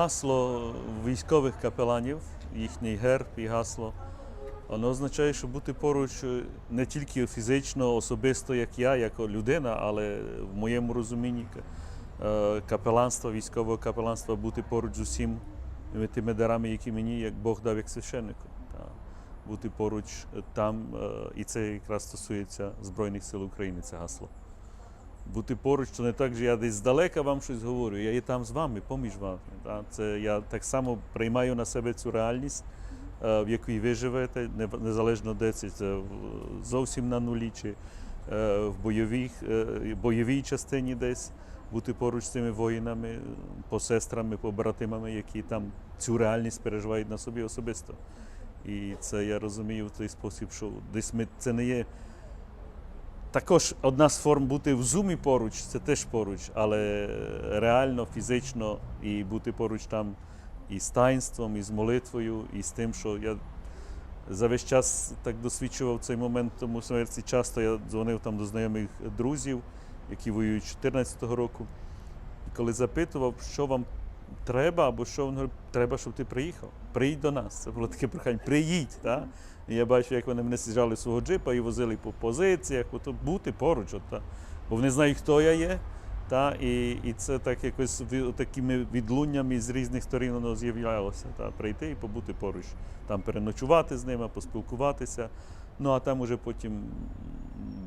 Гасло військових капеланів, їхній герб і гасло, воно означає, що бути поруч не тільки фізично, особисто, як я, як людина, але в моєму розумінні капеланства, військового капеланства, бути поруч з усім тими дарами, які мені, як Бог дав як священнику. Бути поруч там, е, і це якраз стосується Збройних сил України, це гасло бути поруч, то не так, що я десь здалека вам щось говорю, я є там з вами, поміж вами. Це я так само приймаю на себе цю реальність, е, в якій ви живете, не- незалежно де це зовсім на нулі чи е, в бойовій, е, бойовій частині десь. Бути поруч з цими воїнами, посестрами, побратимами, які там цю реальність переживають на собі особисто. І це я розумію в той спосіб, що десь ми це не є також одна з форм бути в зумі поруч, це теж поруч, але реально, фізично і бути поруч там і з таїнством, і з молитвою, і з тим, що я за весь час так досвідчував цей момент, тому смерті часто я дзвонив там до знайомих друзів, які воюють з 14-го року. І коли запитував, що вам треба, або що він говорив, треба, щоб ти приїхав. Приїдь до нас. Це було таке прохання. Приїдь. Та? І я бачу, як вони мене сіжали свого джипа і возили по позиціях, от, бути поруч. От, та. Бо вони знають, хто я є. Та? І, і це так якось такими відлуннями з різних сторін воно з'являлося. Та? Прийти і побути поруч. Там переночувати з ними, поспілкуватися. Ну а там уже потім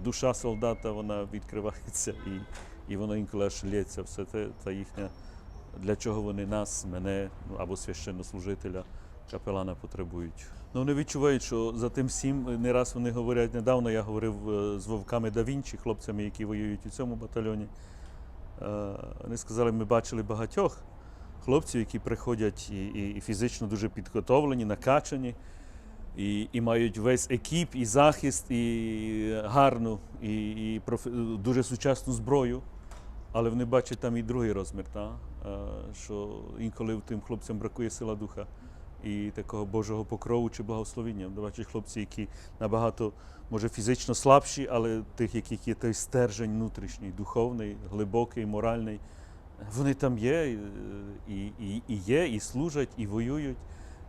душа солдата вона відкривається і, і воно інколи аж лється. Все це та їхня для чого вони нас, мене ну, або священнослужителя, капелана потребують. Ну, вони відчувають, що за тим всім не раз вони говорять. Недавно я говорив е, з вовками да Вінчі, хлопцями, які воюють у цьому батальйоні. Е, Вони сказали, ми бачили багатьох хлопців, які приходять і, і, і фізично дуже підготовлені, накачані, і, і мають весь екіп, і захист, і гарну, і, і профе- дуже сучасну зброю. Але вони бачать там і другий розмір, та? Е, що інколи тим хлопцям бракує сила духа і такого Божого покрову чи благословіння. Бачать хлопці, які набагато, може, фізично слабші, але тих, яких є той стержень внутрішній, духовний, глибокий, моральний. Вони там є, і, і, і, і є, і служать, і воюють.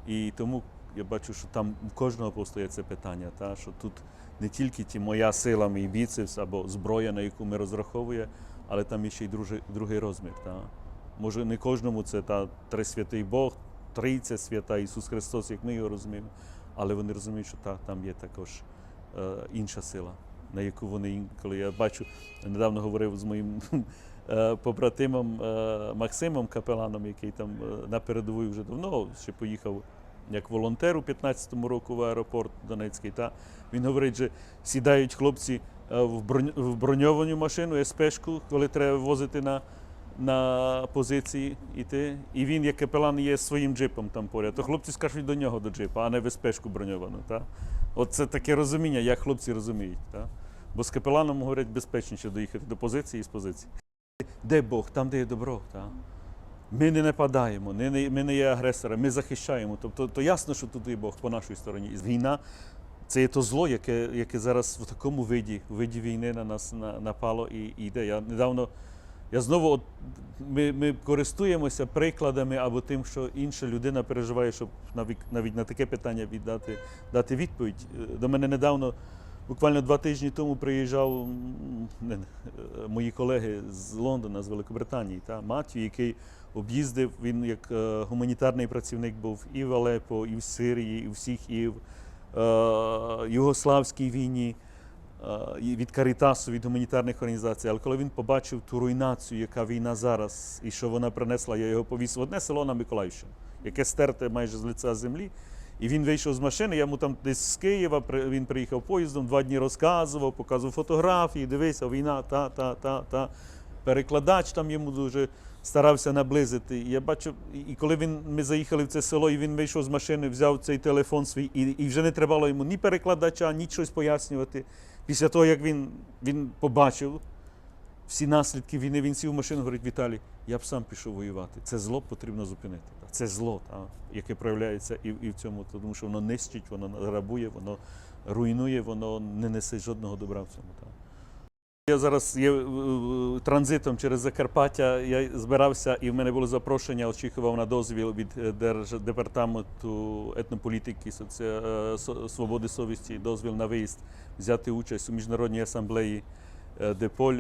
І тому я бачу, що там у кожного постає це питання, та? що тут не тільки ті моя сила, мій біцепс або зброя, на яку ми розраховуємо, але там є ще й другий розмір. Та? Може, не кожному це та трисвятий Бог, Трійця свята, Ісус Христос, як ми його розуміємо, але вони розуміють, що та, там є також е, інша сила, на яку вони інколи я бачу, недавно говорив з моїм е, побратимом е, Максимом Капеланом, який там е, на передовій вже давно ще поїхав як волонтер у 15-му року в аеропорт Донецький. Та він говорить, що сідають хлопці е, в броньовану машину, СПшку, коли треба возити на, на позиції іти. І він, як капелан, є своїм джипом там поряд. То хлопці скажуть до нього до джипа, а не в СПшку броньовану. Та? От це таке розуміння, як хлопці розуміють. Та? Бо з капеланом говорять безпечніше доїхати до позиції і з позиції. Де Бог? Там, де є добро. Та? Ми не нападаємо, ми не є агресорами, ми захищаємо. Тобто, то ясно, що тут є Бог по нашій стороні. Війна це є то зло, яке, яке зараз в такому виді, в виді війни на нас на- напало і, і йде. Я недавно, я знову от, ми, ми користуємося прикладами або тим, що інша людина переживає, щоб навіть, навіть на таке питання віддати дати відповідь. Е, До мене недавно, буквально два тижні тому, приїжджав не, е, мої колеги з Лондона, з Великобританії, та Матю, який об'їздив. Він як е, гуманітарний працівник був і в Алепо, і в Сирії, і всіх, і в е, Югославській війні, від Карітасу, від гуманітарних організацій. Але коли він побачив ту руйнацію, яка війна зараз, і що вона принесла, я його повіз в одне село на Миколаївщину, яке стерте майже з лиця землі. І він вийшов з машини, я йому там десь з Києва, він приїхав поїздом, два дні розказував, показував фотографії, дивися, війна, та, та, та, та. Перекладач там йому дуже старався наблизити. І я бачу, і- і коли він, ми заїхали в це село, і він вийшов з машини, взяв цей телефон свій, і, і вже не тривало йому ні перекладача, ні щось пояснювати. Після того, як він, він побачив всі наслідки війни, він сів в машину, говорить, Віталій, я б сам пішов воювати. Це зло потрібно зупинити. Це зло, та, яке проявляється і, і в цьому, тому що воно нищить, воно грабує, воно руйнує, воно не несе жодного добра в цьому. Та. Я зараз є е, е, транзитом через Закарпаття. Я збирався, і в мене було запрошення, очікував на дозвіл від е, Держдепартаменту етнополітики, соці... свободи совісті, дозвіл на виїзд взяти участь у міжнародній асамблеї Деполь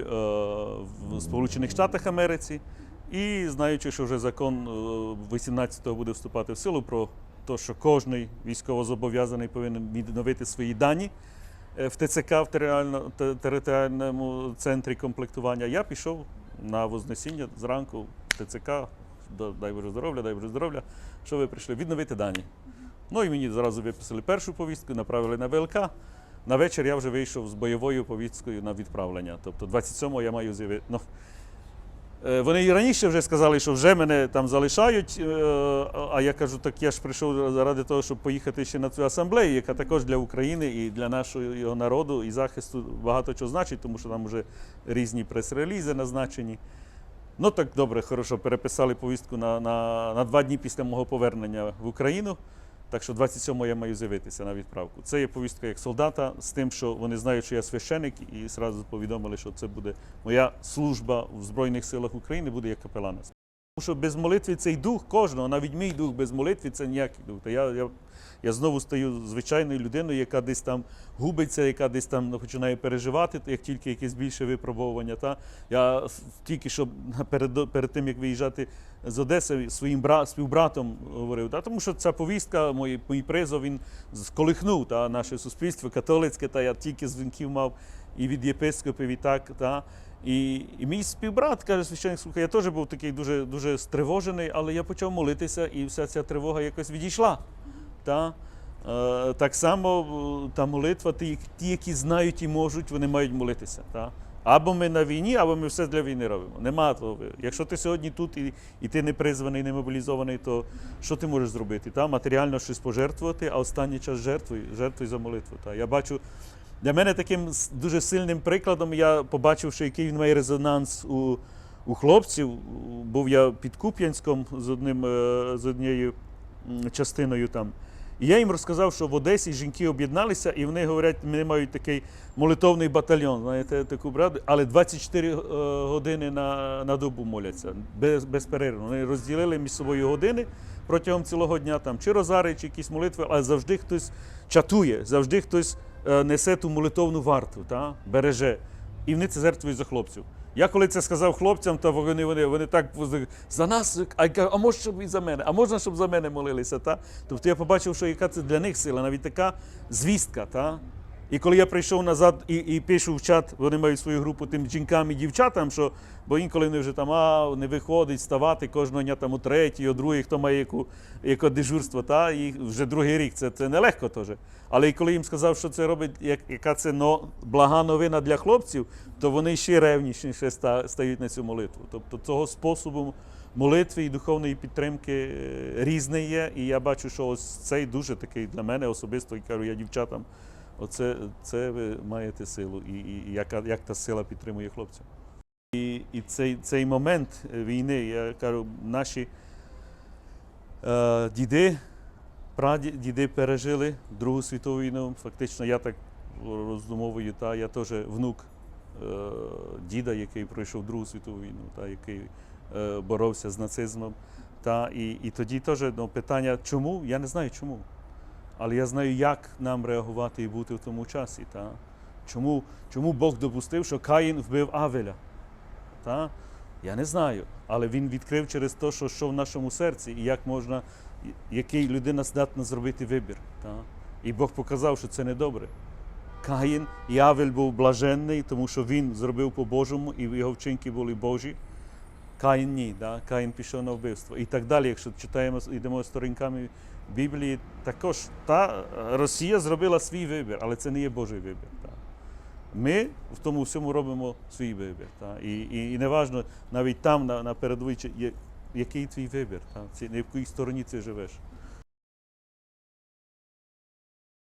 в Сполучених Штатах Америці. І знаючи, що вже закон е, 18-го буде вступати в силу про те, що кожний військовозобов'язаний повинен відновити свої дані в ТЦК, в територіальному центрі комплектування. Я пішов на Вознесіння зранку в ТЦК, дай Боже здоров'я, дай Боже здоров'я. Що ви прийшли? Відновити дані. Ну і мені зразу виписали першу повістку, направили на ВЛК. На вечір я вже вийшов з бойовою повісткою на відправлення. Тобто 27-го я маю з'явити. Ну, Е, Вони і раніше вже сказали, що вже мене там залишають. е, А я кажу, так я ж прийшов заради того, щоб поїхати ще на цю асамблею, яка також для України і для нашого народу і захисту багато чого значить, тому що там вже різні прес-релізи назначені. Ну так добре, хорошо, переписали повістку на, на, на два дні після мого повернення в Україну. Так що 27-го я маю з'явитися на відправку. Це є повістка як солдата з тим, що вони знають, що я священик, і одразу повідомили, що це буде моя служба в Збройних силах України, буде як капелана. Тому що без молитви цей дух кожного, навіть мій дух без молитви це ніякий дух. Я, я, я знову стаю звичайною людиною, яка десь там губиться, яка десь там починає переживати, як тільки якесь більше випробовування. Та? Я тільки що перед, перед тим, як виїжджати з Одеси, своїм бра, співбратом говорив, та? тому що ця повістка, мій, мій призов, він сколихнув та, наше суспільство католицьке, та я тільки дзвінків мав і від єпископів, і так. Та? І, і мій співбрат каже, священник, слухай, я теж був такий дуже, дуже стривожений, але я почав молитися, і вся ця тривога якось відійшла. Та? Е, так само е, та молитва, ті, ті, які знають і можуть, вони мають молитися. Та? Або ми на війні, або ми все для війни робимо. Нема того. Якщо ти сьогодні тут і, і ти не призваний, не мобілізований, то що ти можеш зробити? Та? Матеріально щось пожертвувати, а останній час жертвуй, жертвуй за молитву. Та? Я бачу, для мене таким дуже сильним прикладом я побачив, що який він має резонанс у, у хлопців. Був я під Куп'янськом з, одним, е, з однією частиною там. І я їм розказав, що в Одесі жінки об'єдналися, і вони говорять, вони мають такий молитовний батальйон, знаєте, таку браду, але 24 е, години на, на добу моляться, без, безперервно. Вони розділили між собою години протягом цілого дня, там, чи розари, чи якісь молитви, але завжди хтось чатує, завжди хтось несе ту молитовну варту, та, береже. І вони це жертвують за хлопців. Я коли це сказав хлопцям, то вони, вони, вони так за нас, а, а може, щоб і за мене, а можна, щоб за мене молилися. Та? Тобто я побачив, що яка це для них сила, навіть така звістка. Та? І коли я прийшов назад і, і пишу в чат, вони мають свою групу тим жінкам і дівчатам, що бо інколи вони вже там а, не виходить ставати кожного дня там у третій, у другий, хто має яку, яке дежурство, та, і вже другий рік. Це, це нелегко теж. Але і коли їм сказав, що це робить, як, яка це но, блага новина для хлопців, то вони ще ревнішіше ста- стають на цю молитву. Тобто цього способу молитви і духовної підтримки е, різний є. І я бачу, що ось цей дуже такий для мене особисто, і кажу я дівчатам, оце це ви маєте силу, і, і, яка, як та сила підтримує хлопців. І, і цей, цей момент е, війни, я кажу, наші е, діди, прадіди пережили Другу світову війну. Фактично, я так роздумовую, та я теж внук е, діда, який пройшов Другу світову війну, та який е, боровся з нацизмом. Та, і, і тоді теж ну, питання, чому? Я не знаю чому. Але я знаю, як нам реагувати і бути в тому часі. Та? Чому, чому Бог допустив, що Каїн вбив Авеля? Та? Я не знаю. Але він відкрив через те, що, що в нашому серці, і як можна, який людина здатна зробити вибір. Та? І Бог показав, що це не добре. Каїн і Авель був блаженний, тому що він зробив по-божому, і його вчинки були Божі. Каїн ні, да? Каїн пішов на вбивство. І так далі, якщо читаємо, йдемо сторінками Біблії, також та Росія зробила свій вибір, але це не є Божий вибір. Та. Ми в тому всьому робимо свій вибір. Та. І, і, і неважно, навіть там, на, на передовій, який твій вибір, та. На якій стороні ти живеш.